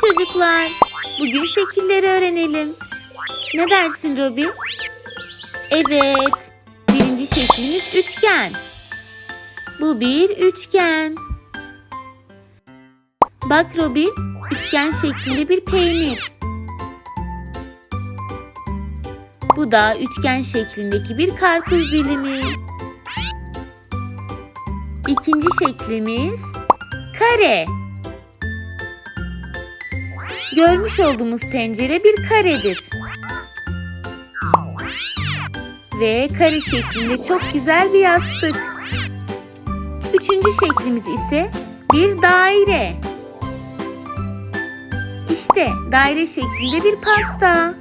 çocuklar. Bugün şekilleri öğrenelim. Ne dersin Robi? Evet. Birinci şeklimiz üçgen. Bu bir üçgen. Bak Robi, üçgen şeklinde bir peynir. Bu da üçgen şeklindeki bir karpuz dilimi. İkinci şeklimiz kare. Görmüş olduğumuz pencere bir karedir. Ve kare şeklinde çok güzel bir yastık. Üçüncü şeklimiz ise bir daire. İşte daire şeklinde bir pasta.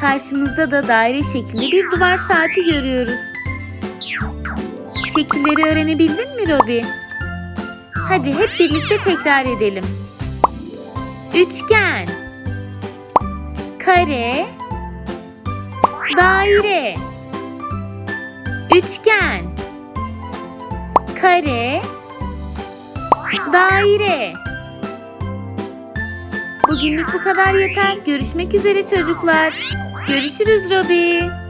Karşımızda da daire şeklinde bir duvar saati görüyoruz. Şekilleri öğrenebildin mi Robi? Hadi hep birlikte tekrar edelim. Üçgen, kare, daire. Üçgen, kare, daire. Bugünlük bu kadar yeter. Görüşmek üzere çocuklar. Görüşürüz Robi.